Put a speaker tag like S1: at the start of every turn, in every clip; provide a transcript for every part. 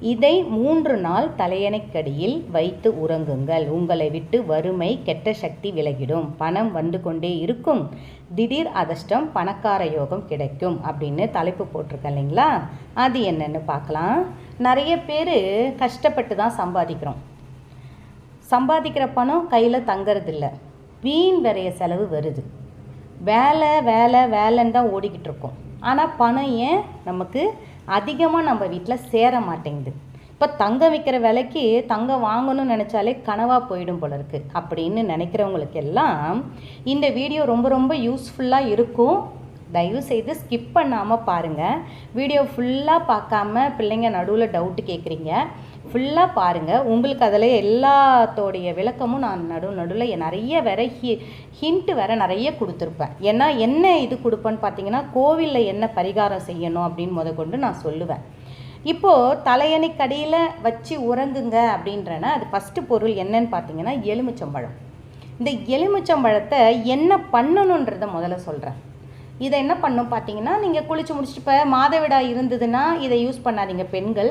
S1: இதை மூன்று நாள் தலையணைக்கடியில் வைத்து உறங்குங்கள். உங்களை விட்டு வறுமை கெட்ட சக்தி விலகிடும். பணம் வந்து கொண்டே இருக்கும். திடீர் அதிர்ஷ்டம் பணக்கார யோகம் கிடைக்கும் அப்படின்னு தலைப்பு போட்டிருக்கேன் இல்லைங்களா? அது என்னன்னு பார்க்கலாம். நிறைய பேர் கஷ்டப்பட்டு தான் சம்பாதிக்கிறோம். சம்பாதிக்கிற பணம் கையில் தங்கறதில்ல. வீண் விரைய செலவு வருது. வேலை வேலை வேலைன்னு தான் ஓடிக்கிட்டு இருக்கோம். ஆனால் பணம் ஏன் நமக்கு அதிகமாக நம்ம வீட்டில் சேர மாட்டேங்குது. இப்போ தங்கம் விற்கிற விலைக்கு தங்கம் வாங்கணும்னு நினச்சாலே கனவாக போயிடும் போல இருக்குது அப்படின்னு நினைக்கிறவங்களுக்கு எல்லாம் இந்த வீடியோ ரொம்ப ரொம்ப யூஸ்ஃபுல்லாக இருக்கும். தயவு செய்து ஸ்கிப் பண்ணாமல் பாருங்கள் வீடியோ ஃபுல்லாக பார்க்காம பிள்ளைங்க நடுவில் டவுட்டு கேட்குறீங்க ஃபுல்லாக பாருங்கள் உங்களுக்கு அதில் எல்லாத்தோடைய விளக்கமும் நான் நடு நடுவில் நிறைய வேற ஹி ஹிண்ட்டு வேற நிறைய கொடுத்துருப்பேன். ஏன்னா என்ன இது கொடுப்பேன்னு பார்த்தீங்கன்னா கோவிலில் என்ன பரிகாரம் செய்யணும் அப்படின்னு முத கொண்டு நான் சொல்லுவேன். இப்போது தலையணைக்கடியில் வச்சு உறங்குங்க அப்படின்றனா அது ஃபஸ்ட்டு பொருள் என்னன்னு பார்த்தீங்கன்னா எலுமிச்சம்பழம். இந்த எலுமிச்சம்பழத்தை என்ன பண்ணணுன்றதை முதல்ல சொல்கிறேன் இதை என்ன பண்ணும் பார்த்தீங்கன்னா நீங்கள் குளிச்சு முடிச்சுட்டு இப்போ மாதவிடா இருந்ததுன்னா இதை யூஸ் பண்ணாதீங்க பெண்கள்.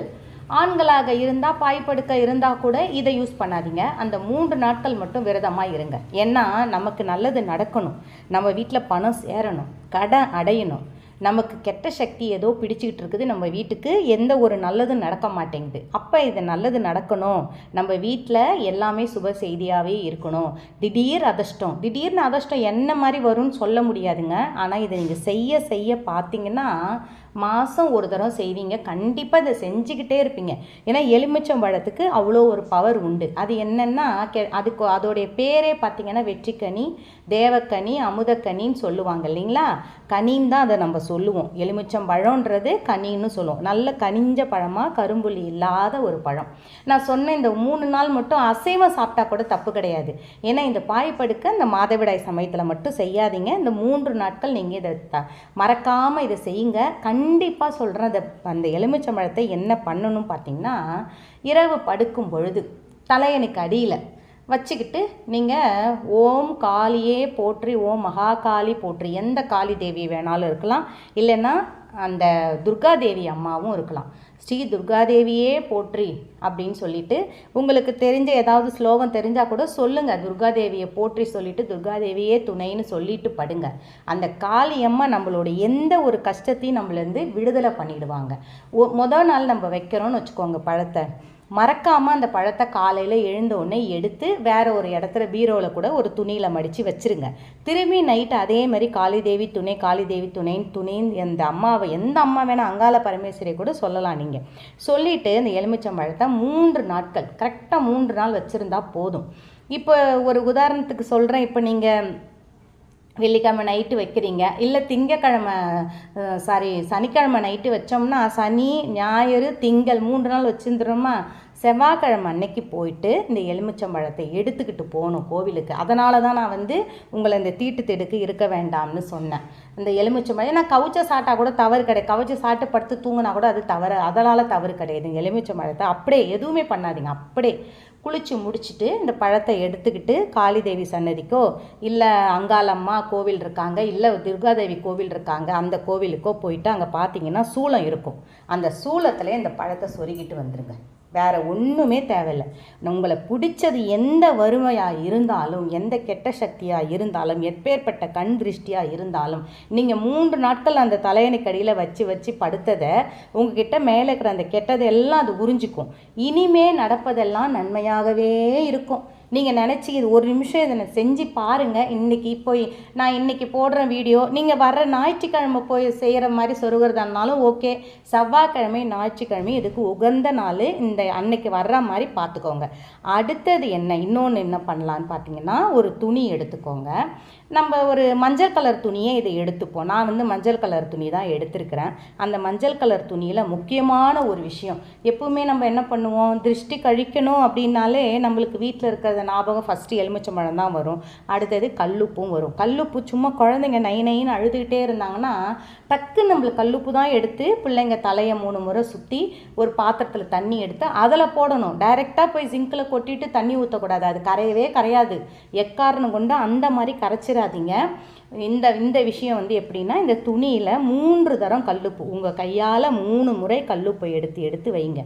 S1: ஆண்களாக இருந்தால் பாய்ப்படுக்க இருந்தால் கூட இதை யூஸ் பண்ணாதீங்க. அந்த மூன்று நாட்கள் மட்டும் விரதமாக இருங்க. ஏன்னா நமக்கு நல்லது நடக்கணும். நம்ம வீட்டில் பணம் சேரணும் கடன் அடையணும். நமக்கு கெட்ட சக்தி ஏதோ பிடிச்சிக்கிட்டு இருக்குது. நம்ம வீட்டுக்கு எந்த ஒரு நல்லதும் நடக்க மாட்டேங்குது. அப்போ இது நல்லது நடக்கணும். நம்ம வீட்டில் எல்லாமே சுப செய்தியாகவே இருக்கணும். திடீர் அதிர்ஷ்டம். திடீர்னு அதிர்ஷ்டம் என்ன மாதிரி வரும்னு சொல்ல முடியாதுங்க. ஆனால் இதை நீங்கள் செய்ய செய்ய பார்த்தீங்கன்னா மாதம் ஒரு தடவை செய்வீங்க. கண்டிப்பாக இதை செஞ்சுக்கிட்டே இருப்பீங்க. ஏன்னா எலுமிச்சம் பழத்துக்கு அவ்வளோ ஒரு பவர் உண்டு. அது என்னென்னா கெ அதுக்கு அதோடைய பேரே பார்த்தீங்கன்னா வெற்றிக்கனி தேவக்கனி அமுதக்கனின்னு சொல்லுவாங்க இல்லைங்களா? கனின்னு தான் அதை நம்ம சொல்லுவோம். எலுமிச்சம் பழம்ன்றது கனின்னு சொல்லுவோம். நல்ல கனிஞ்ச பழமாக கரும்புள்ளி இல்லாத ஒரு பழம். நான் சொன்ன இந்த மூணு நாள் மட்டும் அசைவம் சாப்பிட்டா கூட தப்பு கிடையாது. ஏன்னா இந்த பாய்ப்படுக்க இந்த மாதவிடாய் சமயத்தில் மட்டும் செய்யாதீங்க. இந்த மூன்று நாட்கள் நீங்கள் இதை த மறக்காமல் இதை செய்யுங்க. கண்டிப்பாக சொல்கிறேன் அந்த அந்த எலுமிச்சம்பழத்தை என்ன பண்ணணும் பார்த்தீங்கன்னா இரவு படுக்கும் பொழுது தலையனுக்கு அடியில் வச்சுக்கிட்டு நீங்கள் ஓம் காளியே போற்றி ஓம் மகா காளி போற்றி எந்த காளி தேவி வேணாலும் இருக்கலாம். இல்லைன்னா அந்த துர்காதேவி அம்மாவும் இருக்கலாம். ஸ்ரீ துர்காதேவியே போற்றி அப்படின்னு சொல்லிட்டு உங்களுக்கு தெரிஞ்ச ஏதாவது ஸ்லோகம் தெரிஞ்சால் கூட சொல்லுங்கள் துர்காதேவியை போற்றி சொல்லிட்டு துர்காதேவியே துணைன்னு சொல்லிட்டு படுங்க. அந்த காளியம்மா நம்மளோட எந்த ஒரு கஷ்டத்தையும் நம்மளேருந்து விடுதலை பண்ணிடுவாங்க. மொதல் நாள் நம்ம வைக்கிறோன்னு வச்சுக்கோங்க பழத்தை. மறக்காமல் அந்த பழத்தை காலையில் எழுந்த உடனே எடுத்து வேற ஒரு இடத்துல பீரோவில் கூட ஒரு துணியில் மடித்து வச்சுருங்க. திரும்பி நைட்டு அதே மாதிரி காளிதேவி துணை காளிதேவி துணைன்னு துணைன்னு எந்த அம்மாவை எந்த அம்மா வேணால் அங்கால பரமேஸ்வரியை கூட சொல்லலாம் நீங்கள் சொல்லிவிட்டு இந்த எலுமிச்சம்பழத்தை மூன்று நாட்கள் கரெக்டாக மூன்று நாள் வச்சுருந்தா போதும். இப்போ ஒரு உதாரணத்துக்கு சொல்கிறேன் இப்போ நீங்கள் வெள்ளிக்கிழமை நைட்டு வைக்கிறீங்க. இல்லை திங்கக்கிழமை சாரி சனிக்கிழமை நைட்டு வச்சோம்னா சனி ஞாயிறு திங்கள் மூன்று நாள் வச்சுருந்துருமா? செவ்வாய்க்கிழமை அன்னைக்கு போயிட்டு இந்த எலுமிச்சம்பழத்தை எடுத்துக்கிட்டு போகணும் கோவிலுக்கு. அதனால தான் நான் வந்து உங்களை இந்த தீட்டு திடுக்கு இருக்க வேண்டாம்னு சொன்னேன். இந்த எலுமிச்சம்பழம் ஏன்னா கவுச்ச சாட்டா கூட தவறு கிடையாது. கவுச்ச சாட்டு படுத்து தூங்கினா கூட அது தவறு. அதனால் தவறு கிடையாது. எலுமிச்சம்பழத்தை அப்படியே எதுவுமே பண்ணாதீங்க. அப்படியே குளித்து முடிச்சுட்டு இந்த பழத்தை எடுத்துக்கிட்டு காளிதேவி சன்னதிக்கோ இல்லை அங்காளம்மா கோவில் இருக்காங்க இல்லை துர்காதேவி கோவில் இருக்காங்க அந்த கோவிலுக்கோ போயிட்டு அங்கே பார்த்தீங்கன்னா சூளம் இருக்கும். அந்த சூளத்தில் இந்த பழத்தை சொருகிட்டு வந்துடுங்க வேற ஒன்றுமே தேவையில்லை. உங்களை பிடிச்சது எந்த வறுமையாக இருந்தாலும் எந்த கெட்ட சக்தியாக இருந்தாலும் எப்பேற்பட்ட கண் திருஷ்டியாக இருந்தாலும் நீங்கள் மூன்று நாட்கள் அந்த தலையணைக்கடியில் வச்சு வச்சு படுத்ததை உங்ககிட்ட மேலே இருக்கிற அந்த கெட்டதை எல்லாம் அது உறிஞ்சிக்கும். இனிமே நடப்பதெல்லாம் நன்மையாகவே இருக்கும். நீங்கள் நினச்சி இது ஒரு நிமிஷம் இதை செஞ்சு பாருங்கள் இன்றைக்கி போய் நான் இன்றைக்கி போடுற வீடியோ நீங்கள் வர்ற ஞாயிற்றுக்கிழமை போய் செய்கிற மாதிரி சொருகிறதா இருந்தாலும் ஓகே. செவ்வாய்க்கிழமை ஞாயிற்றுக்கிழமை இதுக்கு உகந்த நாள். இந்த அன்னைக்கு வர்ற மாதிரி பார்த்துக்கோங்க அடுத்தது என்ன? இன்னொன்று என்ன பண்ணலான்னு பார்த்தீங்கன்னா ஒரு துணி எடுத்துக்கோங்க. நம்ம ஒரு மஞ்சள் கலர் துணியை இதை எடுத்துப்போம். நான் வந்து மஞ்சள் கலர் துணி தான் எடுத்திருக்கிறேன். அந்த மஞ்சள் கலர் துணியில் முக்கியமான ஒரு விஷயம் எப்பவுமே நம்ம என்ன பண்ணுவோம்? திருஷ்டி கழிக்கணும் அப்படின்னாலே நம்மளுக்கு வீட்டில் இருக்கிற வர்றது ஞாபகம் ஃபஸ்ட்டு எலுமிச்சம்பழம் தான் வரும். அடுத்தது கல்லுப்பும் வரும். கல்லுப்பு சும்மா குழந்தைங்க நை நைன்னு அழுதுகிட்டே இருந்தாங்கன்னா டக்குன்னு நம்மளுக்கு கல்லுப்பு தான் எடுத்து பிள்ளைங்க தலையை மூணு முறை சுற்றி ஒரு பாத்திரத்தில் தண்ணி எடுத்து அதில் போடணும். டைரெக்டாக போய் சிங்கில் கொட்டிட்டு தண்ணி ஊற்றக்கூடாது அது கரையவே கரையாது. எக்காரணம் கொண்டு அந்த மாதிரி கரைச்சிடாதீங்க. இந்த இந்த விஷயம் வந்து எப்படின்னா இந்த துணியில் மூன்று தரம் கல்லுப்பு உங்கள் கையால் மூணு முறை கல்லுப்பை எடுத்து எடுத்து வைங்க.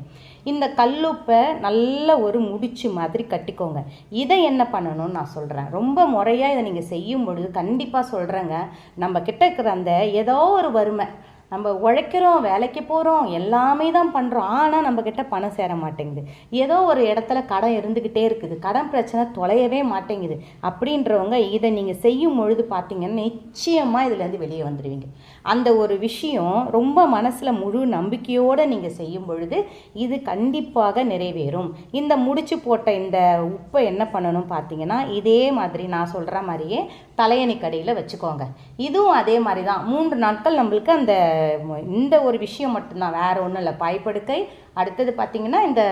S1: இந்த கல்லுப்பை நல்ல ஒரு முடிச்சு மாதிரி கட்டிக்கோங்க. இதை என்ன பண்ணணும்னு நான் சொல்கிறேன் ரொம்ப முறையாக இதை நீங்கள் செய்யும் பொழுது கண்டிப்பாக சொல்கிறேங்க நம்ம கிட்ட இருக்கிற அந்த ஏதோ ஒரு வறுமை நம்ம உழைக்கிறோம் வேலைக்கு போகிறோம் எல்லாமே தான் பண்ணுறோம் ஆனால் நம்மக்கிட்ட பணம் சேர மாட்டேங்குது. ஏதோ ஒரு இடத்துல கடன் இருந்துக்கிட்டே இருக்குது. கடன் பிரச்சனை தொலையவே மாட்டேங்குது. அப்படின்றவங்க இதை நீங்கள் செய்யும் பொழுது பார்த்தீங்கன்னா நிச்சயமாக இதுலேருந்து வெளியே வந்துடுவீங்க அந்த ஒரு விஷயம் ரொம்ப மனசில் முழு நம்பிக்கையோடு நீங்கள் செய்யும் பொழுது இது கண்டிப்பாக நிறைவேறும். இந்த முடிச்சு போட்ட இந்த உப்பை என்ன பண்ணணும் பார்த்தீங்கன்னா இதே மாதிரி நான் சொல்கிற மாதிரியே தலையணி கடையில் வச்சுக்கோங்க. இதுவும் அதே மாதிரி தான். மூன்று நாட்கள் நம்மளுக்கு அந்த இந்த ஒரு விஷயம் மட்டும்தான் வேறு ஒன்றும் இல்லை. பாய்ப்படுக்கை அடுத்தது பார்த்திங்கன்னா இந்த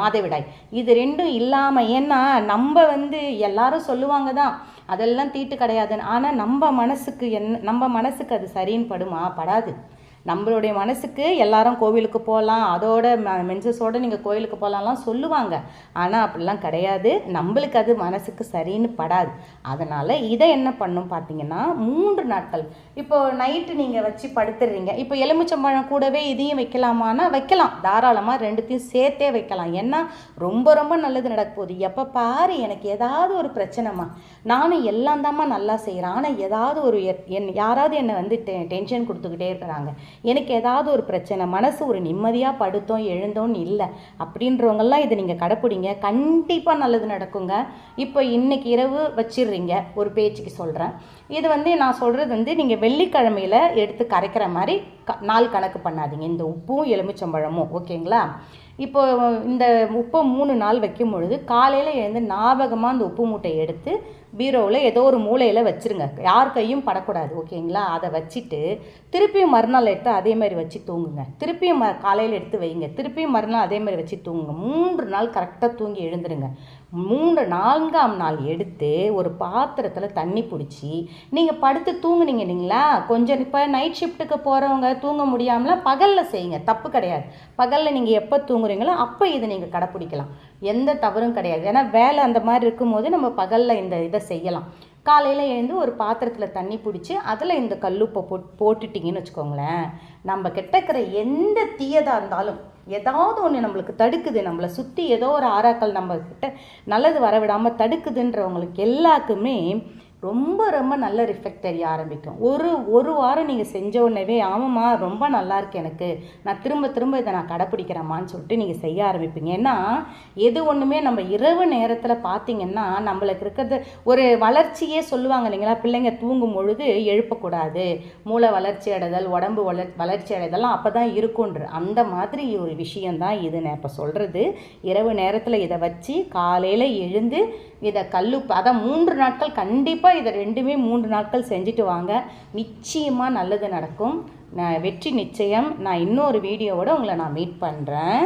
S1: மாதவிடாய். இது ரெண்டும் இல்லாமல் ஏன்னா நம்ம வந்து எல்லாரும் சொல்லுவாங்க தான் அதெல்லாம் தீட்டு கிடையாதுன்னு. ஆனால் நம்ம மனசுக்கு என் நம்ம மனசுக்கு அது சரின்னு படுமா? படாது. நம்மளுடைய மனசுக்கு எல்லாரும் கோவிலுக்கு போகலாம் அதோட மென்சஸோட நீங்கள் கோவிலுக்கு போகலாம்லாம் சொல்லுவாங்க. ஆனால் அப்படிலாம் கிடையாது. நம்மளுக்கு அது மனசுக்கு சரின்னு படாது. அதனால் இதை என்ன பண்ணும் பார்த்தீங்கன்னா மூன்று நாட்கள். இப்போ நைட்டு நீங்கள் வச்சு படுத்துடுறீங்க இப்போ எலுமிச்சம்பழம் கூடவே இதையும் வைக்கலாமான்னா வைக்கலாம். தாராளமாக ரெண்டுத்தையும் சேர்த்தே வைக்கலாம். ஏன்னா ரொம்ப ரொம்ப நல்லது நடக்க போகுது. எப்போ பாரு எனக்கு ஏதாவது ஒரு பிரச்சனைமா நானும் எல்லாம் தாம்மா நல்லா செய்கிறேன் ஆனால் ஏதாவது ஒரு என் யாராவது என்னை வந்து டென்ஷன் கொடுத்துக்கிட்டே இருக்கிறாங்க. எனக்கு ஏதாவது ஒரு பிரச்சனை மனசு ஒரு நிம்மதியாக படுத்தோம் எழுந்தோன்னு இல்லை அப்படின்றவங்கெல்லாம் இதை நீங்கள் கடைப்பிடிங்க. கண்டிப்பாக நல்லது நடக்குங்க. இப்போ இன்னைக்கு இரவு வச்சிடுறீங்க ஒரு பேச்சுக்கு சொல்கிறேன் இது வந்து நான் சொல்கிறது வந்து நீங்கள் வெள்ளிக்கிழமையில எடுத்து கரைக்கிற மாதிரி க நாள் கணக்கு பண்ணாதீங்க. இந்த உப்பும் எலுமிச்சம்பழமும் ஓகேங்களா? இப்போ இந்த உப்பை மூணு நாள் வைக்கும் பொழுது காலையில் எழுந்து ஞாபகமாக அந்த உப்பு மூட்டையை எடுத்து பீரோவில் ஏதோ ஒரு மூலையில் வச்சுருங்க. யார் கையும் படக்கூடாது ஓகேங்களா? அதை வச்சுட்டு திருப்பியும் மறுநாள் எடுத்து அதே மாதிரி வச்சு தூங்குங்க. திருப்பியும் ம காலையில் எடுத்து வைங்க. திருப்பியும் மறுநாள் அதே மாதிரி வச்சு தூங்குங்க. மூன்று நாள் கரெக்டாக தூங்கி எழுந்துருங்க. மூன்று நான்காம் நாள் எடுத்து ஒரு பாத்திரத்தில் தண்ணி பிடிச்சி நீங்கள் படுத்து தூங்குனீங்க இல்லைங்களா? கொஞ்சம் இப்போ நைட் ஷிஃப்ட்டுக்கு போகிறவங்க தூங்க முடியாமலாம் பகலில் செய்யுங்க. தப்பு கிடையாது. பகலில் நீங்கள் எப்போ தூங்குறீங்களோ அப்போ இதை நீங்கள் கடைப்பிடிக்கலாம். எந்த தவறும் கிடையாது. ஏன்னா வேலை அந்த மாதிரி இருக்கும்போது நம்ம பகலில் இந்த இதை செய்யலாம். காலையில் எழுந்து ஒரு பாத்திரத்தில் தண்ணி பிடிச்சி அதில் இந்த கல்லுப்பை போட் போட்டுட்டிங்கன்னு வச்சுக்கோங்களேன் நம்ம கிட்ட இருக்கிற எந்த தீயதாக இருந்தாலும் ஏதாவது ஒன்று நம்மளுக்கு தடுக்குது நம்மளை சுற்றி ஏதோ ஒரு ஆறாக்கள் நம்ம நல்லது வர விடாமல் தடுக்குதுன்றவங்களுக்கு எல்லாருக்குமே ரொம்ப ரொம்ப நல்ல ரிஃபெக்ட் தெரிய ஆரம்பிக்கும். ஒரு ஒரு வாரம் நீங்கள் செஞ்ச உடனே ஆமாம்மா ரொம்ப நல்லா இருக்கு எனக்கு. நான் திரும்ப திரும்ப இதை நான் கடைப்பிடிக்கிறேம்மான்னு சொல்லிட்டு நீங்கள் செய்ய ஆரம்பிப்பீங்க. ஏன்னா எது ஒன்றுமே நம்ம இரவு நேரத்தில் பார்த்தீங்கன்னா நம்மளுக்கு இருக்கிறது ஒரு வளர்ச்சியே சொல்லுவாங்க இல்லைங்களா? பிள்ளைங்க தூங்கும் பொழுது எழுப்பக்கூடாது. மூளை வளர்ச்சி அடைதல் உடம்பு வளர் வளர்ச்சி அடைதல்லாம் அப்போ தான் இருக்குன்ற அந்த மாதிரி ஒரு விஷயந்தான் இது. நான் இப்போ சொல்கிறது இரவு நேரத்தில் இதை வச்சு காலையில் எழுந்து இதை கல்லு அதை மூன்று நாட்கள் கண்டிப்பாக கண்டிப்பாக இதை ரெண்டுமே மூன்று நாட்கள் செஞ்சுட்டு வாங்க. நிச்சயமாக நல்லது நடக்கும். நான் வெற்றி நிச்சயம். நான் இன்னொரு வீடியோவோட உங்களை நான் மீட் பண்ணுறேன்